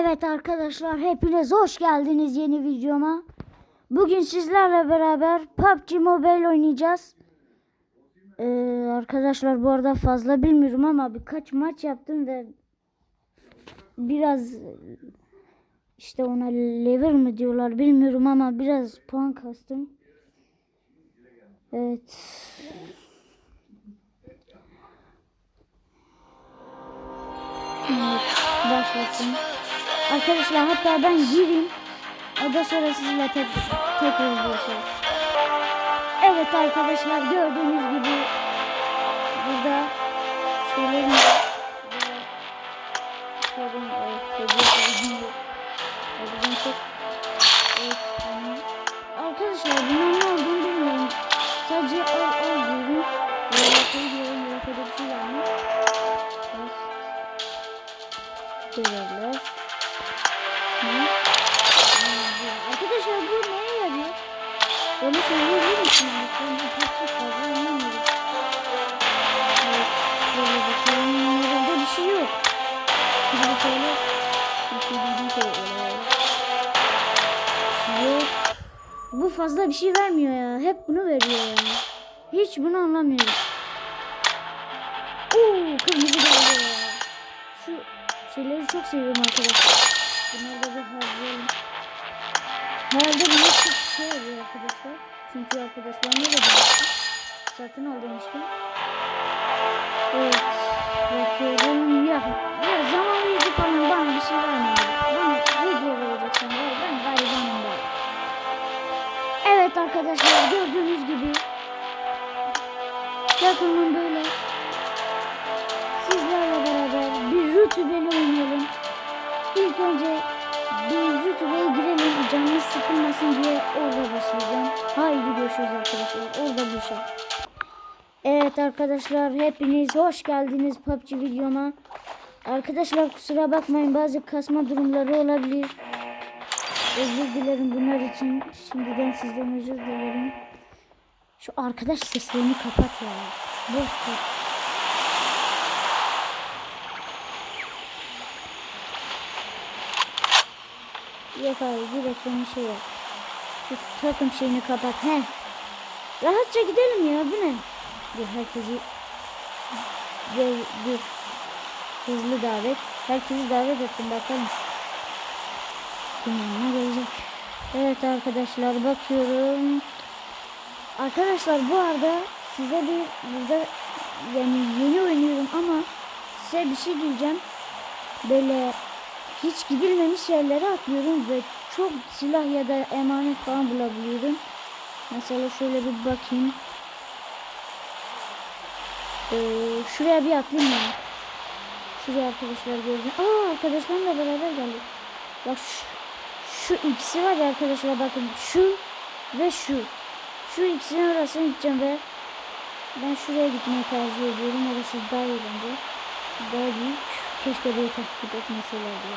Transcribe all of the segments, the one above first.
Evet arkadaşlar hepiniz hoş geldiniz yeni videoma. Bugün sizlerle beraber PUBG Mobile oynayacağız. Ee, arkadaşlar bu arada fazla bilmiyorum ama birkaç maç yaptım ve biraz işte ona level mi diyorlar bilmiyorum ama biraz puan kastım. Evet. Evet, başlasın. Arkadaşlar hatta ben gireyim. Ondan sonra sizinle tek, tekrar buluşalım. Evet arkadaşlar gördüğünüz gibi burada şeylerin sorun Arkadaşlar bunun ne olduğunu bilmiyorum. Sadece ol ol diyorum. Böyle diyorum. Şey Böyle bir şey yapmış. Böyle fazla bir şey vermiyor ya. Hep bunu veriyor ya. Hiç bunu anlamıyorum. Oo, kırmızı geldi ya. Şu şeyleri çok seviyorum arkadaşlar. Bunları da bir harcayalım. Herhalde bunlar çok şey oluyor arkadaşlar. Çünkü arkadaşlar ne de. Satın al demiştim. Evet. Bakıyorum. Ya, ya zamanlayıcı falan bana bir şey vermiyor. Bana hediye vereceksin. Ben garibanım ben. Evet arkadaşlar gördüğünüz gibi takımın böyle sizlerle beraber bir rütübeli oynayalım. İlk önce bir YouTube'a girelim canımız sıkılmasın diye orada başlayacağım. Haydi görüşürüz arkadaşlar. Orada buluşalım. Evet arkadaşlar hepiniz hoş geldiniz PUBG videoma. Arkadaşlar kusura bakmayın bazı kasma durumları olabilir. Özür dilerim bunlar için. Şimdiden sizden özür dilerim. Şu arkadaş seslerini kapat ya. Boş ver. Yok abi direkt benim şey yok. Şu takım şeyini kapat. He. Rahatça gidelim ya bu ne? Dur herkesi gel dur. Hızlı davet. Herkesi davet ettim bakalım. Evet arkadaşlar bakıyorum. Arkadaşlar bu arada size bir burada yani yeni oynuyorum ama size bir şey diyeceğim. Böyle hiç gidilmemiş yerlere atlıyorum ve çok silah ya da emanet falan bulabiliyorum. Mesela şöyle bir bakayım. Ee, şuraya bir atlayayım ya. Şuraya arkadaşlar gördüm. Aa arkadaşlarımla beraber geldik. Bak şu, şu ikisi var ya arkadaşlar bakın şu ve şu. Şu ikisinin arasına gideceğim ve ben şuraya gitmeyi tercih ediyorum. Orası daha iyi bence. Daha büyük. Keşke beni takip etmeselerdi.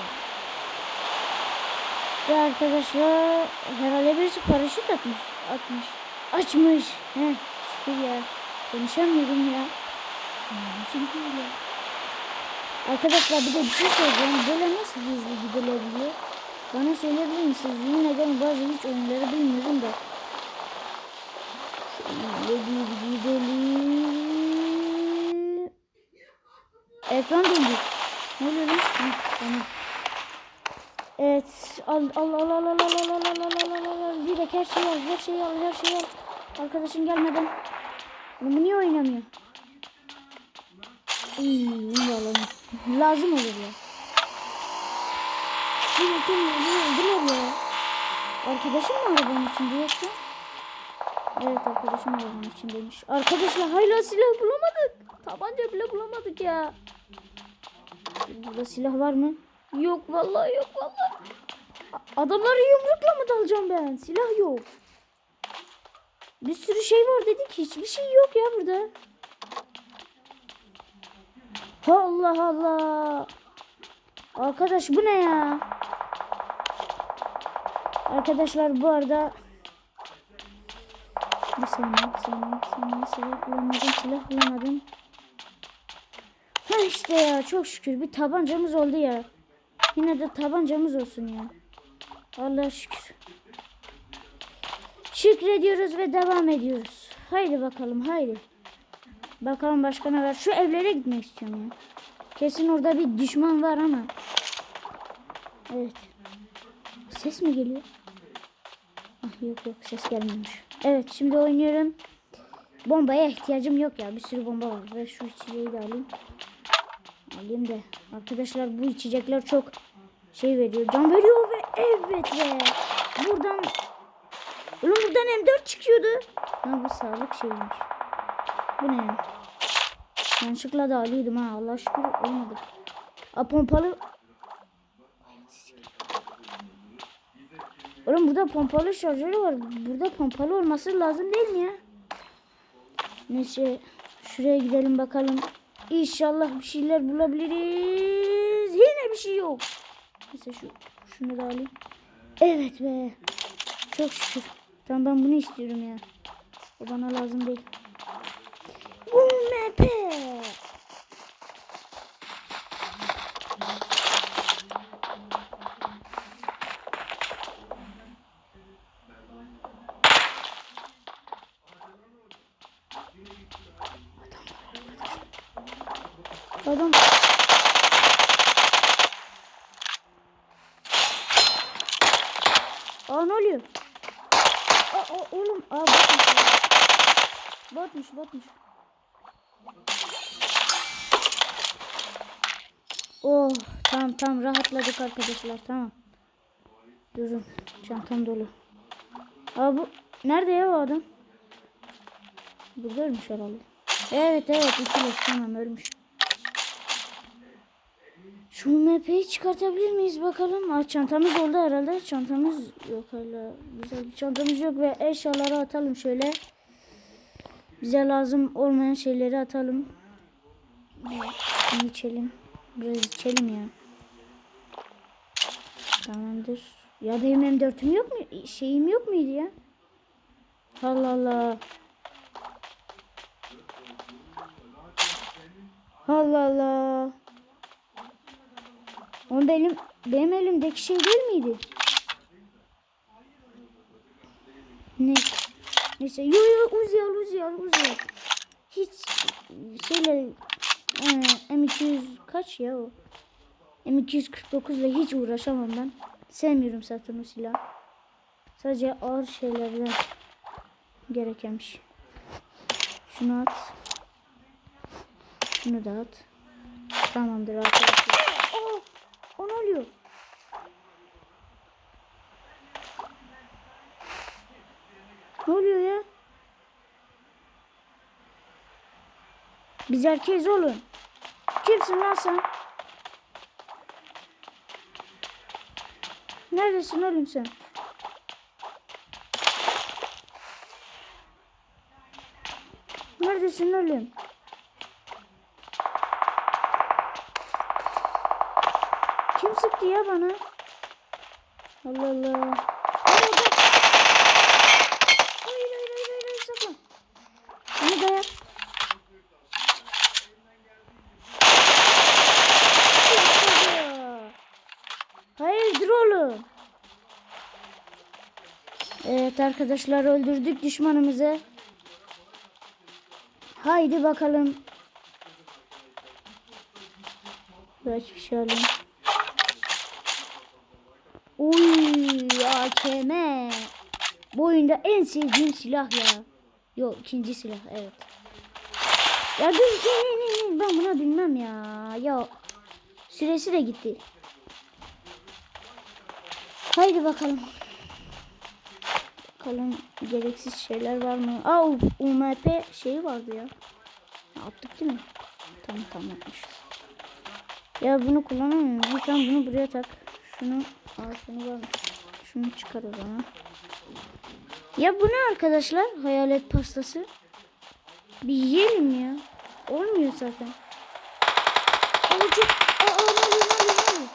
Ve arkadaşlar herhalde birisi paraşüt atmış. Atmış. Açmış. He şükür ya. Konuşamıyorum ya. Nasıl ya? Arkadaşlar bir de bir şey söyleyeceğim. Böyle nasıl hızlı gidilebiliyor? Bana söyleyebilir misiniz? Yemin ederim bazı hiç oyunları bilmiyorum da. Şöyle bir gidelim. Ekran döndü. Ne oluyor lan? Tamam. Evet. Al al al al al al al al al al al al al Direkt her şeyi al her şeyi al her şeyi al. Arkadaşın gelmeden. Oğlum bu niye oynamıyor? Bunu alalım. Lazım olur ya. Direkt ne oldular ya? Arkadaşım mı arabanın içinde yoksa? Evet arkadaşım arabanın içindeymiş. Arkadaşlar hala silah bulamadık. Tabanca bile bulamadık ya. Burada silah var mı? Yok vallahi yok vallahi. Adamları yumrukla mı dalacağım ben? Silah yok. Bir sürü şey var dedik hiçbir şey yok ya burada. Allah Allah. Arkadaş bu ne ya? Arkadaşlar bu arada bir saniye, bir saniye, bir saniye. Silah bulamadım, silah bulamadım. Ha işte ya çok şükür bir tabancamız oldu ya. Yine de tabancamız olsun ya. Allah'a şükür. Şükrediyoruz ve devam ediyoruz. Haydi bakalım haydi. Bakalım başka ne var. Şu evlere gitmek istiyorum ya. Kesin orada bir düşman var ama. Evet. Ses mi geliyor? Ah, yok yok ses gelmemiş. Evet şimdi oynuyorum. Bombaya ihtiyacım yok ya. Bir sürü bomba var. Ve şu içeceği de alayım. Alayım da. Arkadaşlar bu içecekler çok şey veriyor. Can veriyor ve evet be. Buradan Oğlum buradan M4 çıkıyordu. Ha bu sağlık şeymiş. Bu ne ya? Yanlışlıkla da alıyordum ha. Allah şükür olmadı. A pompalı. Oğlum burada pompalı şarjörü var. Burada pompalı olması lazım değil mi ya? Neyse şuraya gidelim bakalım. İnşallah bir şeyler bulabiliriz. Yine bir şey yok. Neyse şu şunu da alayım. Evet be. Çok şükür. Tamam ben bunu istiyorum ya. O bana lazım değil. UMP. Adam Aa ne oluyor? Aa, aa, oğlum aa botmuş. ya. Botmuş botmuş. Oh tamam tamam rahatladık arkadaşlar tamam. Durun çantam dolu. Aa bu nerede ya o adam? Burada ölmüş herhalde. Evet evet ikileş tamam ölmüş. Şu MP'yi çıkartabilir miyiz bakalım? Aa, çantamız oldu herhalde. Çantamız yok hala. Güzel bir çantamız yok ve eşyaları atalım şöyle. Bize lazım olmayan şeyleri atalım. İçelim. Biraz içelim ya. Tamamdır. Ya benim M4'üm yok mu? Şeyim yok muydu ya? Allah Allah. Allah Allah. Oğlum benim, benim elimdeki şey değil miydi? Ne? Neyse. Yo yo Uzi al Uzi al Uzi al. Hiç şeyle e, M200 kaç ya o? M249 ile hiç uğraşamam ben. Sevmiyorum zaten o silah. Sadece ağır şeylerden gerekenmiş. Şunu at. Şunu da at. Tamamdır arkadaşlar. Oluyor? Ne oluyor ya? Biz erkeğiz oğlum. Kimsin lan sen? Neredesin oğlum sen? Neredesin oğlum? Sıktı ya bana? Allah Allah. Hayır hayır hayır hayır, hayır saklan. Bunu da yap. Hayırdır oğlum? Evet arkadaşlar öldürdük düşmanımızı. Haydi bakalım. Kaç bir şey alayım. AKM. Bu oyunda en sevdiğim silah ya. Yok ikinci silah evet. Ya dur ben buna bilmem ya. Ya süresi de gitti. Haydi bakalım. Bakalım gereksiz şeyler var mı? Aa UMP şeyi vardı ya. Attık değil mi? Tamam tamam atmışız. Ya bunu kullanamıyorum. Tane bunu buraya tak. Şunu al şunu var. Şunu çıkar o zaman. Ya bu ne arkadaşlar? Hayalet pastası. Bir yiyelim ya. Olmuyor zaten. Aa, çok... Aa, oluyor, ne oluyor?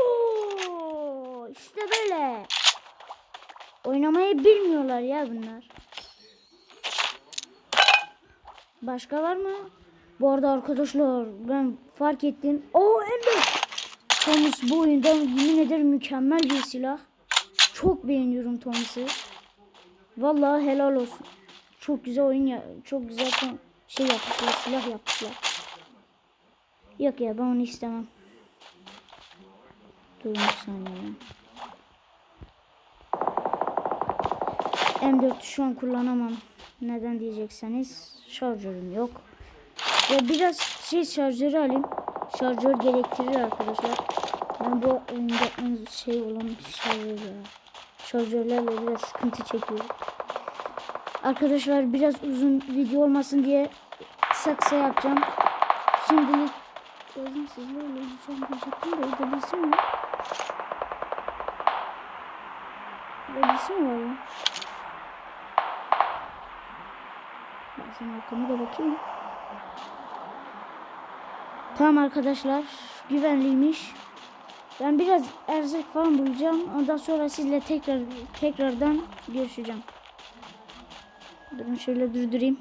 Oo, işte böyle. Oynamayı bilmiyorlar ya bunlar. Başka var mı? Bu arada arkadaşlar ben fark ettim. Oo Ember. Thomas bu oyunda yemin ederim mükemmel bir silah. Çok beğeniyorum Thomas'ı. Vallahi helal olsun. Çok güzel oyun ya. Çok güzel şey yapmışlar. Silah yapmışlar. Yok ya ben onu istemem. Dur bir saniye. M4 şu an kullanamam. Neden diyecekseniz şarjörüm yok. Ve biraz şey şarjörü alayım. Şarjör gerektirir arkadaşlar. Ben bu oyunda en şey olan şarjör ya. Şarjörlerle biraz sıkıntı çekiyorum. Arkadaşlar biraz uzun video olmasın diye kısa kısa yapacağım. Şimdilik gözüm sizlerle olacağım diyecektim de orada birisi mi birisi mi var ya? Ben sana arkama da bakayım. Tamam arkadaşlar. Güvenliymiş. Ben biraz erzak falan bulacağım. Ondan sonra sizle tekrar tekrardan görüşeceğim. Durun şöyle durdurayım.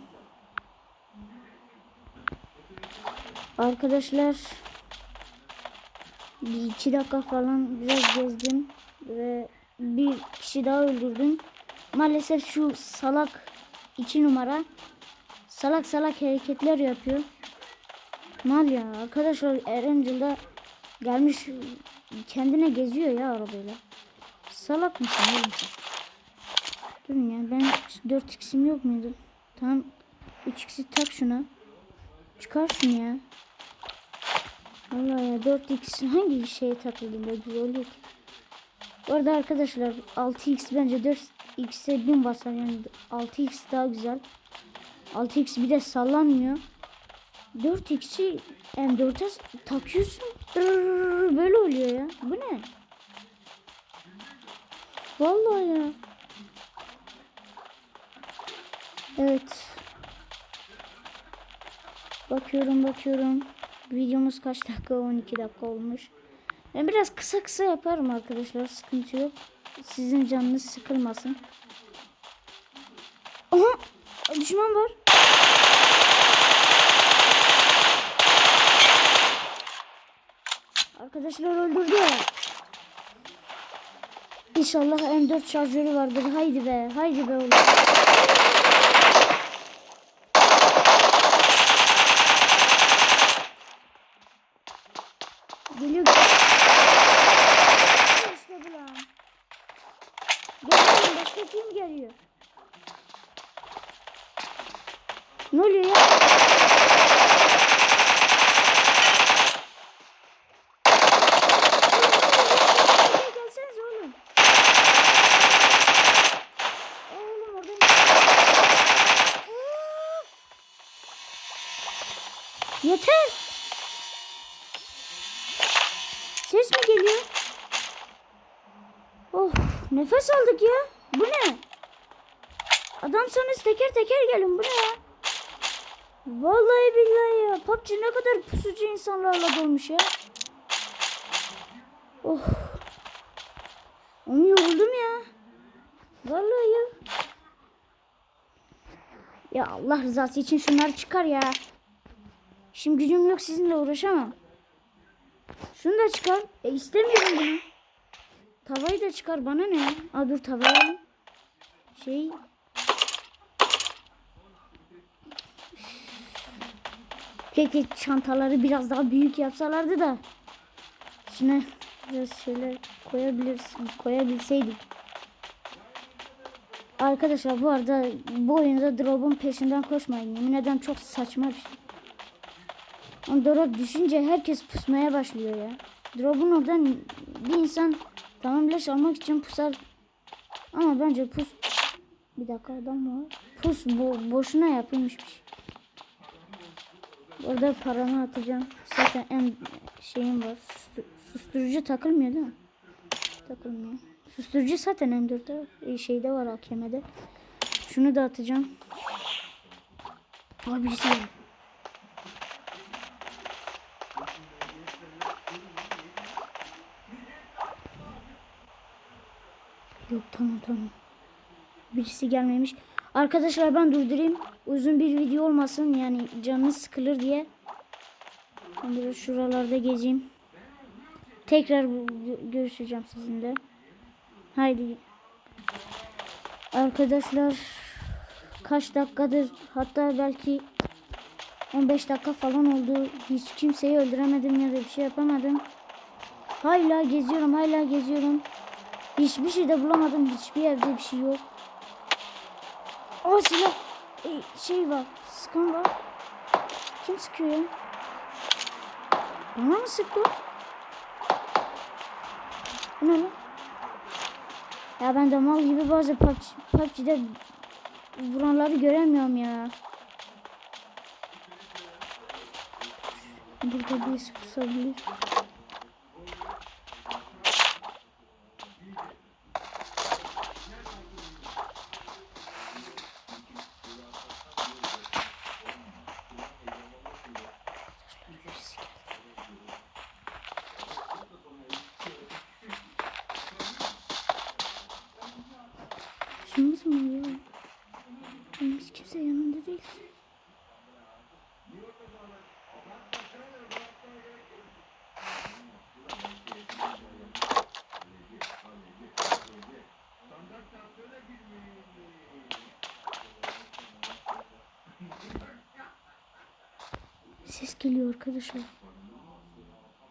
Arkadaşlar bir iki dakika falan biraz gezdim ve bir kişi daha öldürdüm. Maalesef şu salak iki numara salak salak hareketler yapıyor. Mal ya arkadaşlar Erangel'da gelmiş kendine geziyor ya arabayla. Salak mısın oğlum sen? Durun ya ben 4x'im yok muydu? Tamam 3x'i tak şuna. Çıkar şunu ya. Vallahi ya 4x hangi şeye takıldım da güzel oluyor ki. Bu arada arkadaşlar 6x bence 4x'e 1000 basar yani 6x daha güzel. 6x bir de sallanmıyor. 4x'i M4'e takıyorsun. Rrrr, Böyle oluyor ya. Bu ne? Vallahi ya. Evet. Bakıyorum bakıyorum. Videomuz kaç dakika? 12 dakika olmuş. Ben biraz kısa kısa yaparım arkadaşlar. Sıkıntı yok. Sizin canınız sıkılmasın. Aha! Düşman var. Arkadaşlar öldürdü. İnşallah M4 şarjörü vardır. Haydi be. Haydi be oğlum. Geliyor. İşte bu lan. Geliyor. Başka kim geliyor? Ne oluyor ya? Buraya gelsenize oğlum. Oğlum oradan... Of! Yeter. Ses mi geliyor? Oh nefes aldık ya. Bu ne? Adamsanız teker teker gelin bu ne ya? Vallahi billahi ya. PUBG ne kadar pusucu insanlarla dolmuş ya. Oh. Onu yoruldum ya. Vallahi ya. Ya Allah rızası için şunları çıkar ya. Şimdi gücüm yok sizinle uğraşamam. Şunu da çıkar. E istemiyorum bunu. Tavayı da çıkar bana ne? Aa dur tavayı alayım. Şey. Keşke çantaları biraz daha büyük yapsalardı da. İçine biraz şeyler koyabilirsin. Koyabilseydik. Arkadaşlar bu arada bu oyunda drop'un peşinden koşmayın. Yemin ederim çok saçma bir şey. O drop düşünce herkes pusmaya başlıyor ya. Drop'un oradan bir insan tamam leş almak için pusar. Ama bence pus... Bir dakika adam var. Pus bo boşuna yapılmış bir şey. Orada paramı atacağım. Zaten en şeyim var. Sustu- susturucu takılmıyor değil mi? Takılmıyor. Susturucu zaten M4'te e, şeyde var AKM'de. Şunu da atacağım. Abi birisi geldi. Yok tamam tamam. Birisi gelmemiş. Arkadaşlar ben durdurayım. Uzun bir video olmasın yani canınız sıkılır diye. Ben biraz şuralarda gezeyim. Tekrar görüşeceğim sizinle. Haydi. Arkadaşlar kaç dakikadır hatta belki 15 dakika falan oldu. Hiç kimseyi öldüremedim ya da bir şey yapamadım. Hala geziyorum, hala geziyorum. Hiçbir şey de bulamadım. Hiçbir yerde bir şey yok. O silah e, şey var. Sıkan var. Kim sıkıyor ya? Bana mı sıktı? o? Bu ne lan? Ya ben de mal gibi bazı PUBG, PUBG'de vuranları göremiyorum ya. Burada birisi kusabilir. Şunuz mu ya? Benim hiç kimse yanımda değil. Arkadaşlar.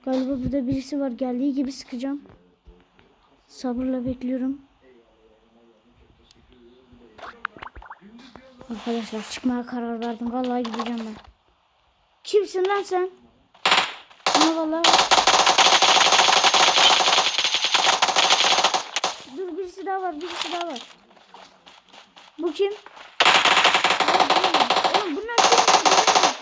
Galiba burada birisi var. Geldiği gibi sıkacağım. Sabırla bekliyorum. Arkadaşlar çıkmaya karar verdim. Vallahi gideceğim ben. Kimsin lan sen? Ama vallahi... Dur birisi daha var. Birisi daha var. Bu kim? Oğlum bunlar kim ya? Göremiyorum.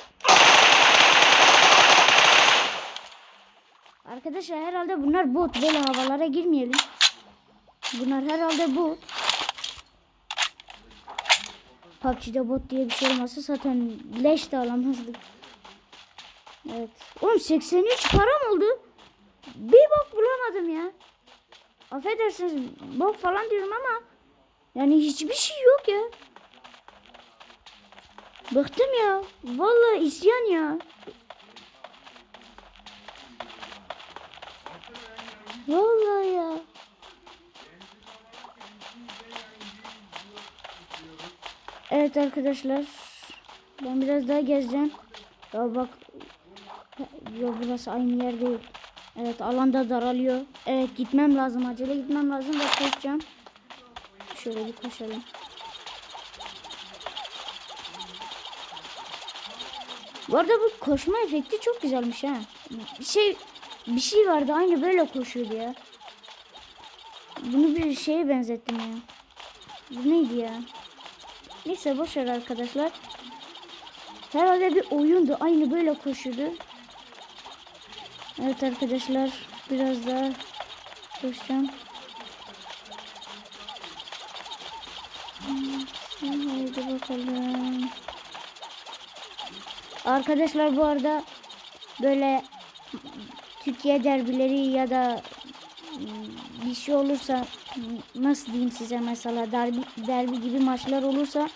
Arkadaşlar herhalde bunlar bot. Böyle havalara girmeyelim. Bunlar herhalde bot. PUBG'de bot diye bir şey olmasa zaten leş de alamazdık. Evet. Oğlum 83 param oldu. Bir bok bulamadım ya. Affedersiniz bok falan diyorum ama yani hiçbir şey yok ya. Bıktım ya. Vallahi isyan ya. Vallahi ya. Evet arkadaşlar. Ben biraz daha gezeceğim. Ya bak. Yok burası aynı yer değil. Evet alanda daralıyor. Evet gitmem lazım. Acele gitmem lazım ve koşacağım. Şöyle bir koşalım. Bu arada bu koşma efekti çok güzelmiş ha. Şey bir şey vardı aynı böyle koşuyordu ya. Bunu bir şeye benzettim ya. Bu neydi ya? Neyse boşver arkadaşlar. Herhalde bir oyundu. Aynı böyle koşuyordu. Evet arkadaşlar. Biraz daha koşacağım. Haydi bakalım. Arkadaşlar bu arada böyle Türkiye derbileri ya da hmm, bir şey olursa nasıl diyeyim size mesela derbi, derbi gibi maçlar olursa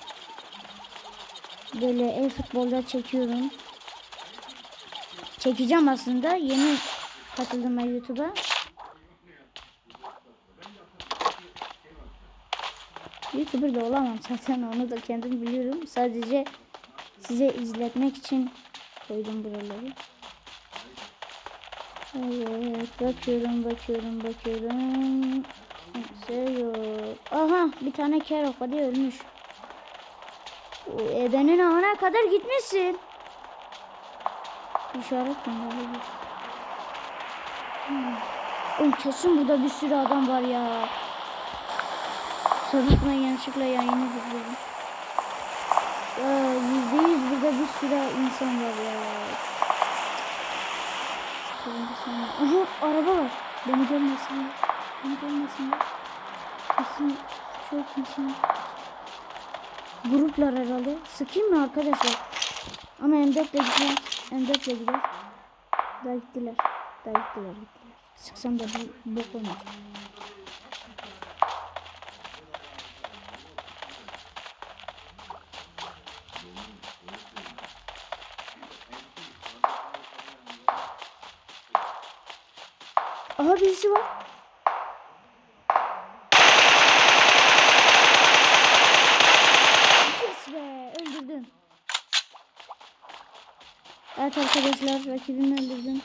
böyle e-futbolda çekiyorum. Çekeceğim aslında. Yeni katıldım ben YouTube'a. YouTuber da olamam zaten onu da kendim biliyorum. Sadece size izletmek için koydum buraları. Evet bakıyorum bakıyorum bakıyorum. Kimse yok. Aha bir tane kerok hadi ölmüş. Ebenin amına kadar gitmişsin. İşaret mi? Hmm. Oğlum kesin burada bir sürü adam var ya. Bakmayın yanlışlıkla yayını. Ya yüzde yüz burada bir sürü insan var ya. Bir saniye. Aha araba var. Beni görmesinler. Beni görmesinler. Kesin çok insan. Gruplar herhalde. Sıkayım mı arkadaşlar? Ama M4 ile gitmez. M4 ile gider. Daha gittiler. Daha gittiler. Sıksam da bir bok olmayacak. Aha birisi var. Yes be öldürdüm. Evet arkadaşlar rakibimi öldürdüm.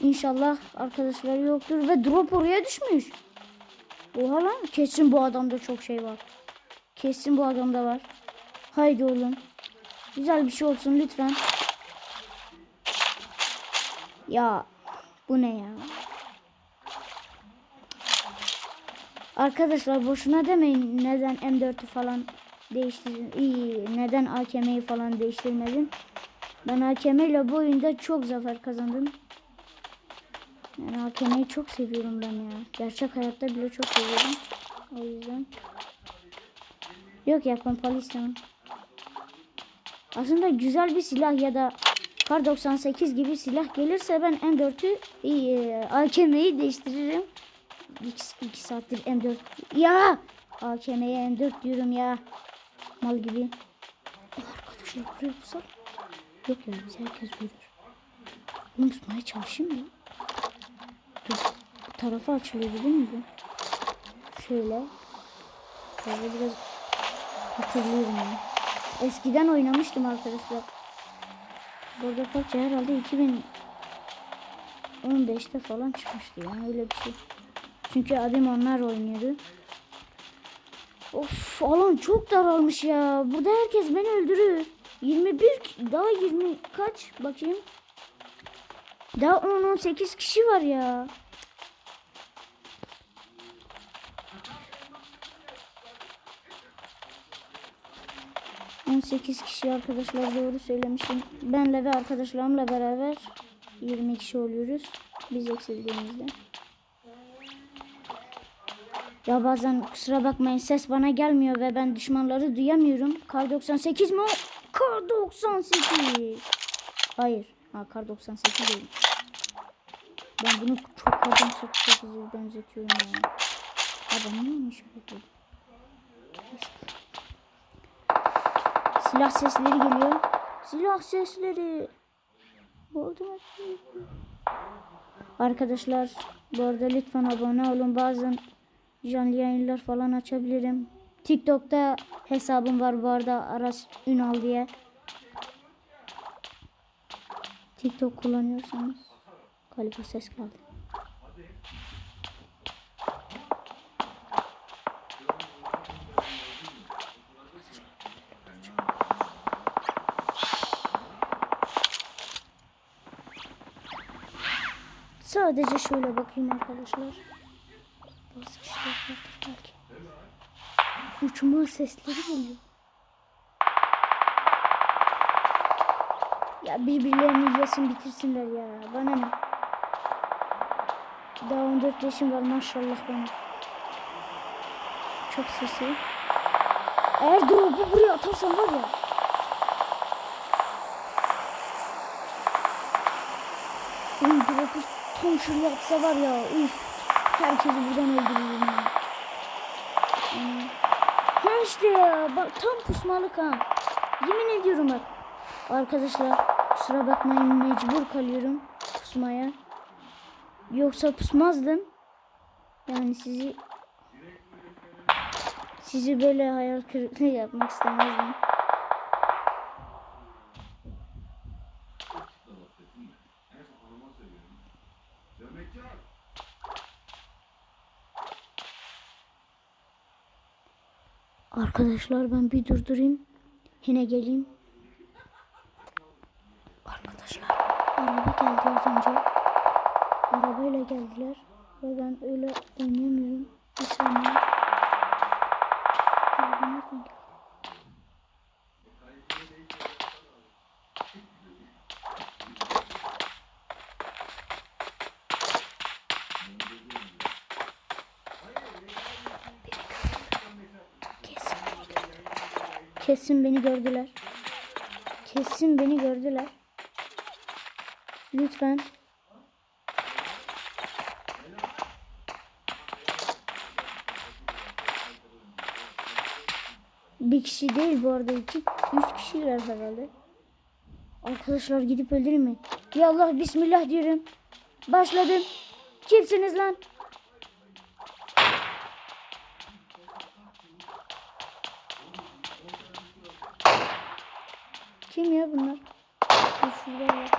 İnşallah arkadaşları yoktur ve drop oraya düşmüş. Oha lan kesin bu adamda çok şey var. Kesin bu adamda var. Haydi oğlum. Güzel bir şey olsun lütfen. Ya bu ne ya? Arkadaşlar boşuna demeyin neden M4'ü falan değiştirdim. İyi neden AKM'yi falan değiştirmedim. Ben AKM ile bu oyunda çok zafer kazandım. Yani AKM'yi çok seviyorum ben ya. Gerçek hayatta bile çok seviyorum. O yüzden. Yok ya pompalı istemem. Aslında güzel bir silah ya da Kar 98 gibi silah gelirse ben M4'ü iyi, AKM'yi değiştiririm. 2 saattir M4 ya AKM'ye M4 diyorum ya mal gibi. Arkadaşlar buraya pusar. Yok ya biz herkes görür. Bunu tutmaya çalışayım mı? Dur. Bu tarafa açılıyor değil mi bu? Şöyle. Şöyle biraz hatırlıyorum ya. Eskiden oynamıştım arkadaşlar. Burada PUBG herhalde 2015'te falan çıkmıştı yani öyle bir şey. Çünkü abim onlar oynuyordu. Of alan çok daralmış ya. Burada herkes beni öldürür. 21 daha 20 kaç bakayım. Daha 10-18 kişi var ya. On sekiz kişi arkadaşlar doğru söylemişim. Benle ve arkadaşlarımla beraber 20 kişi oluyoruz. Biz eksildiğimizde. Ya bazen kusura bakmayın ses bana gelmiyor ve ben düşmanları duyamıyorum. Kar 98 mi o? Kar 98. Hayır. Ha kar 98 değil. Ben bunu çok kar 98'e benzetiyorum ya. Ya ben niye onu şöyle koydum? Silah sesleri geliyor. Silah sesleri. Oldu mu? Arkadaşlar bu arada lütfen abone olun. Bazen canlı yayınlar falan açabilirim. TikTok'ta hesabım var bu arada Aras Ünal diye. TikTok kullanıyorsanız galiba ses geldi. Sadece şöyle bakayım arkadaşlar. Bazı kişiler vardır belki. Uçma sesleri geliyor. Ya birbirlerini yesin bitirsinler ya. Bana ne? Daha 14 yaşım var maşallah bana. Çok sesi. Eğer drop'u buraya atarsan var ya. Oğlum drop'u tam şuraya atsa var ya. Üf. Herkesi buradan öldürürüm ya. Ha işte ya. Bak tam pusmalık ha. Yemin ediyorum bak. Arkadaşlar kusura bakmayın mecbur kalıyorum pusmaya. Yoksa pusmazdım. Yani sizi sizi böyle hayal kırıklığı yapmak istemezdim. Arkadaşlar ben bir durdurayım. Yine geleyim. Arkadaşlar araba geldi az önce. Arabayla geldiler. Ve ben öyle oynayamıyorum. Bir saniye. Araba geldi? Kesin beni gördüler. Kesin beni gördüler. Kesin beni gördüler. Lütfen. Bir kişi değil bu arada iki, üç kişiler herhalde. Arkadaşlar gidip öldüreyim mi? Ya Allah bismillah diyorum. Başladım. Kimsiniz lan? Kim ya bunlar? Dur şurada var.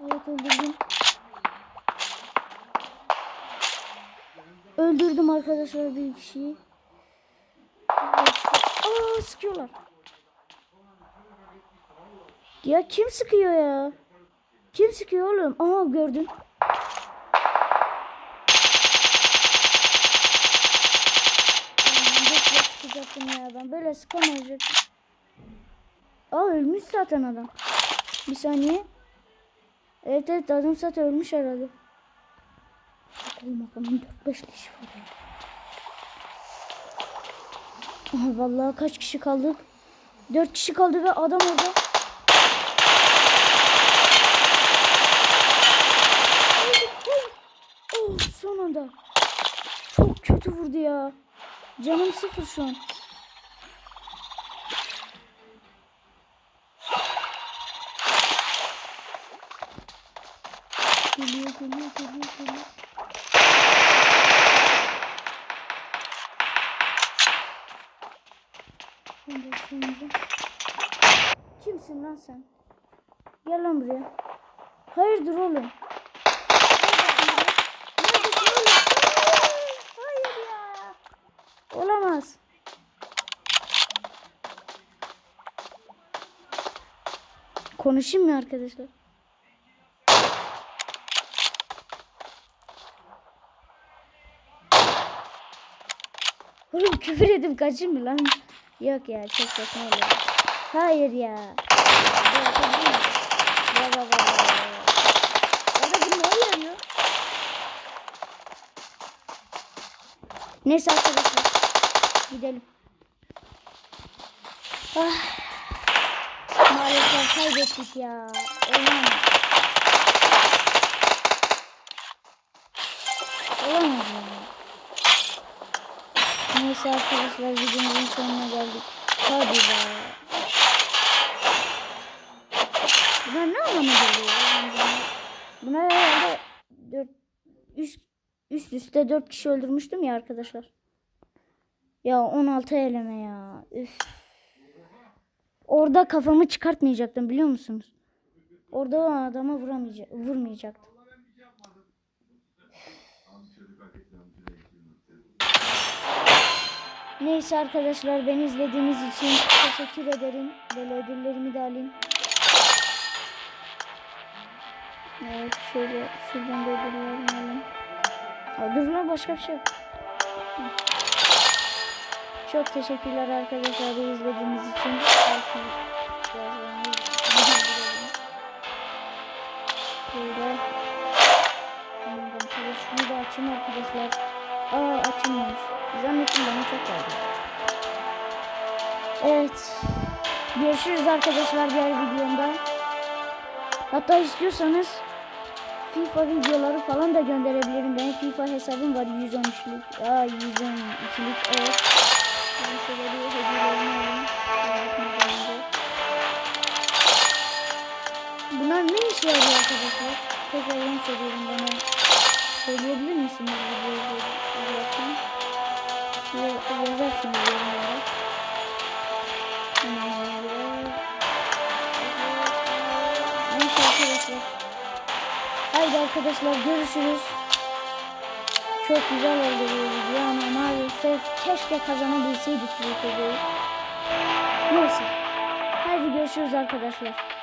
Evet öldürdüm. Öldürdüm arkadaşlar bir kişiyi. Aa sıkıyorlar. Ya kim sıkıyor ya? Kim sıkıyor oğlum? Aha gördüm. Bekle, sıkacaktım ya ben böyle sıkamayacaktım. Aa ölmüş zaten adam. Bir saniye. Evet evet adam zaten ölmüş herhalde. Bakalım bakalım 4-5 kişi var. Vallahi kaç kişi kaldık? 4 kişi kaldı ve adam orada. Oh son anda. Çok kötü vurdu ya. Canım sıfır şu an. Geliyor geliyor geliyor geliyor. Ben de şimdi- Kimsin lan sen? Gel lan buraya. Hayırdır oğlum? Hayır ya. Olamaz. Konuşayım mı arkadaşlar? Oğlum küfür edip kaçayım mı lan? Yok ya çok saçma oluyor. Hayır ya. Neyse arkadaşlar. Gidelim. Ah. Maalesef kaybettik ya. Olamaz. Olamaz ya. Neyse arkadaşlar videomuzun sonuna geldik. Hadi be. Ne anlama geliyor? Bunlar herhalde 4 üst, üst üste 4 kişi öldürmüştüm ya arkadaşlar. Ya 16 eleme ya. Üf. Orada kafamı çıkartmayacaktım biliyor musunuz? Orada o adama vuramayacak, vurmayacaktım. Neyse arkadaşlar beni izlediğiniz için teşekkür ederim. Böyle ödüllerimi de alayım. Evet şöyle şuradan da ödüllerimi alayım. Aa, dur lan başka bir şey yok. Çok teşekkürler arkadaşlar izlediğiniz için. Tabii şunu da açayım arkadaşlar. Aa açılmamış. Zannettim bana çok geldi. Evet. Görüşürüz arkadaşlar diğer videomda. Hatta istiyorsanız FIFA videoları falan da gönderebilirim. Benim FIFA hesabım var 113'lük. Aa 112'lik evet. Ben şöyle bir hediyelerimi alayım. Bunlar ne işe yarıyor arkadaşlar? Tekrardan soruyorum bana. Söyleyebilir misiniz videoyu Yazarsınız yorumlara. Haydi arkadaşlar görüşürüz. Çok güzel oldu bu video ama maalesef keşke kazanabilseydik bu videoyu. Neyse. Haydi görüşürüz arkadaşlar.